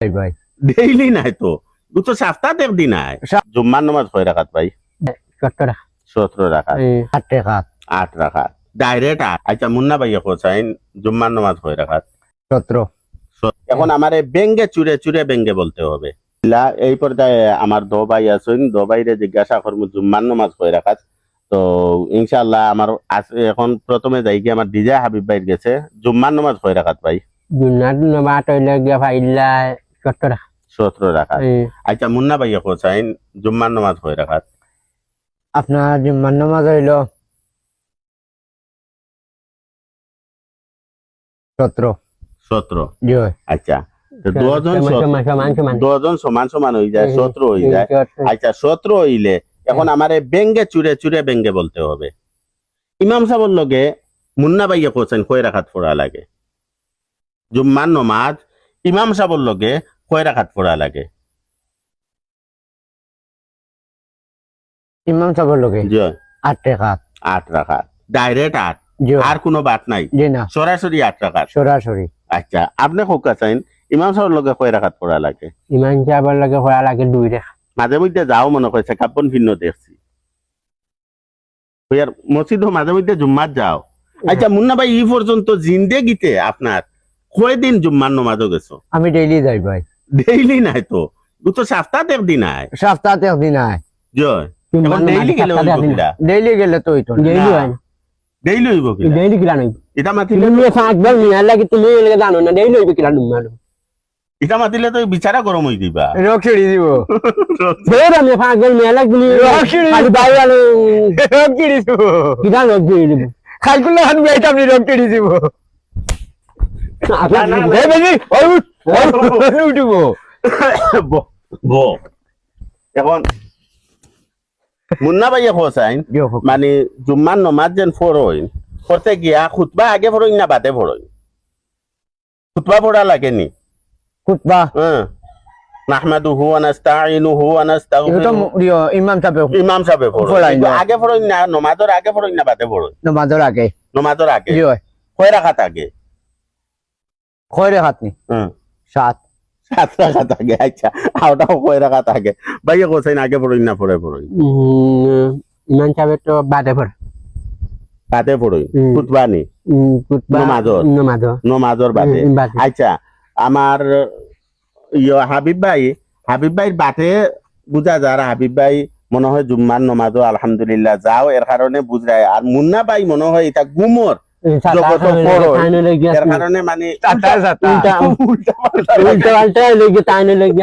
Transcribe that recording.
ভাই ভাই। ডেইলি নাই তো। তো সপ্তাহে নাই সা- জুম্মার নামাজ কয় রাখাত ভাই? সতেরো রাখাত আট আট রাখাত ডাইরেক্ট আট। আচ্ছা মুন্না জুম্মার নামাজ কয় রাখাত সতেরো এখন আমার বেঙ্গে চুরে চুরে বেঙ্গে বলতে হবে। এই পর্যায়ে আমার দো ভাই আছেন। দো ভাইরে জিজ্ঞাসা করব জুম্মার নামাজ কয় রাখাত তো ইনশাল্লাহ আমার আজ- এখন প্রথমে যাই কি আমার ডিজে হাবিব ভাইয়ের গেছে জুম্মার নামাজ কয় রাখাত ভাই? জুনার নমা তৈলে গিয়া ভাইলা রাখাত। আচ্ছা মুন্না ভাইয়া কোচাইন জুম্মার নামাজ কয় রাখাত? আপনার জুম্মার নামাজ হইল সতেরো। সতেরো। আচ্ছা দুজন সমান সমান সমান দুজন সমান সমান হয়ে যায় সতেরো হয়ে যায়। আচ্ছা সতেরো হইলে এখন আমার বেঙ্গে চুরে চুরে বেঙ্গে বলতে হবে। ইমাম সাহেবের লগে মুন্না ভাইয়া কোচেন কয় রাখাত পড়া লাগে? জুম্মার নমাজ। ইমাম সাহেবের লগে কয় রাখাত পড়া লাগে? ইমাম সাহেবের লোকে জয় আট টাকা আট রাখাত ডাইরেক্ট আট? আর কোনো বাত নাই? জি না। সরাসরি আট রাখাত সরাসরি। আচ্ছা আপনি হোকা চাইন ইমাম সাহেবের লগে কয় রাখাত পড়া লাগে? ইমান সাহেবের লোকে হওয়া লাগে দুই টাকা মাঝে মধ্যে যাও মনে করছে কাপন ভিন্ন দেখছি। মসজিদও মাঝে মধ্যে জুম্মার যাও। আচ্ছা মুন্না ভাই ই পর্যন্ত জিন্দেগিতে আপনার কয়দিন জুম্মার নমাজও গেছো? আমি ডেইলি যাই ভাই। ডেইলি নাই তো। ও তো সপ্তাহে একদিন নাই সপ্তাহে একদিন আয়। জয়। ডেইলি গেলে ডেইলি গেলে তো হইতো ডেইলি হয় ডেইলি হইব কিলা ডেইলি কিলা নাই এটা মাতিলে তুমি ফাঁকবার নিয়ে লাগে তুমি এলাকা জানো না? ডেইলি হইবে কিলা নুম মালুম। এটা মাতিলে তো বিচারা গরম হই দিবা। রক ছেড়ে দিব। বের আমি ফাঁকবার নিয়ে লাগে তুমি খালি বাইরে আলো রক ছেড়ে দিব। কিলা রক ছেড়ে দিব? খালকুল্লা হাত বেটা আপনি রক ছেড়ে দিব। না, না, এই বেবি ওই উঠ। ওই উঠব এখন মুন্না ভাইয়া খোসাইন মানে জুম্মার নমাজ যেন ফরইন করতে গিয়া খুতবা আগে ফরইন না বাদে ফরইন খুতবা পড়া লাগেনি কুতবা হ্যাঁ। নাহমাদুহু ওয়া নাস্তাঈনুহু ওয়া নাস্তাগফিরুহু। ইমাম সাহেব ইমাম সাহেবে ফরইন। আগে ফরইন না নমাজের আগে ফরইন না বাদে ফরইন নামাজের আগে। নমাজের আগে? হয় কয় রাখাত আগে? কয় রেখাত নি? হুম সাত। সাত রাখাত আগে আচ্ছা। কয় আগে ভাইয়া কোসাইন আগে ফরইন না পরে ফরইন ইমান সাহেবের তো বাদে পড়ে বাদে ফরইন হুম। খুতবা কুতবা নামাজর। নামাজর বাদে। আচ্ছা আমার ইয় হাবিব ভাই হাবিব ভাইয়ের বাটে বুঝা যার হাবিব ভাই মনে হয় জুম্মার নমাজও আলহামদুলিল্লাহ যাও এর কারণে বুঝায় আর মুন্না ভাই মনে হয় এটা গুমর কারণে মানে সাতা, সাতা। উল্টা উল্টা পাল্টা উল্টা পাল্টা লেগে তাইনে লেগে